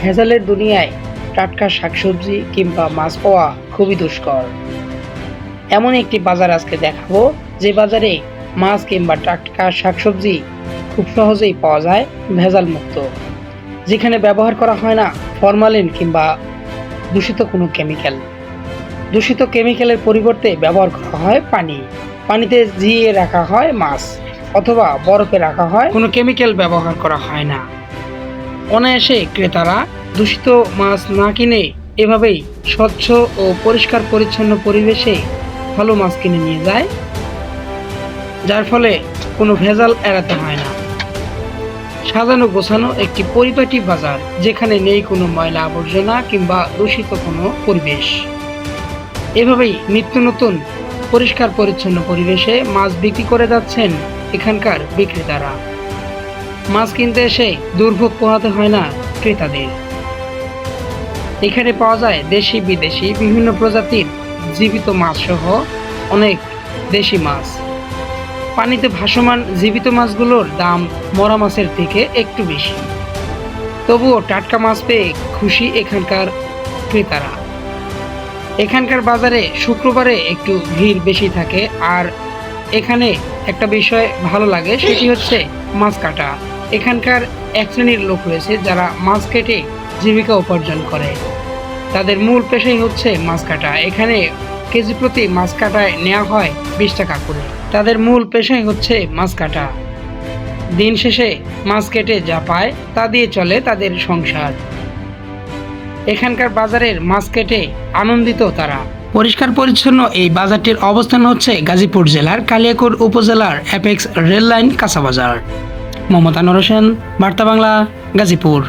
ভেজালের দুনিয়ায় টাটকা শাকসবজি কিংবা মাছ পাওয়া খুবই দুষ্কর। এমন একটি বাজার আজকে দেখাবো, যে বাজারে মাছ কিংবা টাটকা শাকসবজি খুব সহজেই পাওয়া যায় ভেজাল মুক্ত যেখানে ব্যবহার করা হয় না ফরমালিন কিংবা দূষিত কোনো কেমিক্যাল। দূষিত কেমিক্যালের পরিবর্তে ব্যবহার করা হয় পানি। পানিতে জিয়ে রাখা হয় মাছ, অথবা বরফে রাখা হয়। কোনো কেমিক্যাল ব্যবহার করা হয় না। অনায়াসে ক্রেতারা দূষিত মাছ না কিনে এভাবেই স্বচ্ছ ও পরিষ্কার পরিচ্ছন্ন পরিবেশে ভালো মাছ কিনে নিয়ে যায়, যার ফলে কোনো ভেজাল এড়াতে হয় না। সাজানো গোছানো একটি পরিপাটি বাজার, যেখানে নেই কোনো ময়লা আবর্জনা কিংবা দূষিত কোনো পরিবেশ। এভাবেই নিত্য নতুন পরিষ্কার পরিচ্ছন্ন পরিবেশে মাছ বিক্রি করে যাচ্ছেন এখানকার বিক্রেতারা। মাছ কিনতে এসে দুর্ভোগ পোহাতে হয় না ক্রেতাদের। এখানে পাওয়া যায় দেশি বিদেশি বিভিন্ন প্রজাতির জীবিত মাছ সহ অনেক দেশি মাছ। পানিতে ভাসমান জীবিত মাছগুলোর দাম মরা মাছের থেকে একটু বেশি। তবুও টাটকা মাছ পেয়ে খুশি এখানকার ক্রেতারা। এখানকার বাজারে শুক্রবারে একটু ভিড় বেশি থাকে, আর এখানে একটা বিষয় ভালো লাগে, সেটি হচ্ছে মাছ কাটা। এখানকার এক শ্রেণির লোক রয়েছে যারা মাছ কেটে জীবিকা উপার্জন করে। তাদের মূল পেশাই হচ্ছে মাছ কাটা। এখানে কেজি প্রতি মাছ কাটায় নেওয়া হয় বিশ টাকা করে। তাদের মূল পেশাই হচ্ছে মাছ কাটা। দিন শেষে মাছ কেটে যা পায় তা দিয়ে চলে তাদের সংসার। এখানকার বাজারের মাছ কেটে আনন্দিত তারা। পরিষ্কার পরিচ্ছন্ন এই বাজারটির অবস্থান হচ্ছে গাজীপুর জেলার কালিয়াকোট উপজেলার অ্যাপেক্স রেল লাইন কাঁচাবাজার। মমতা নরসেন, বার্তা বাংলা, গাজীপুর।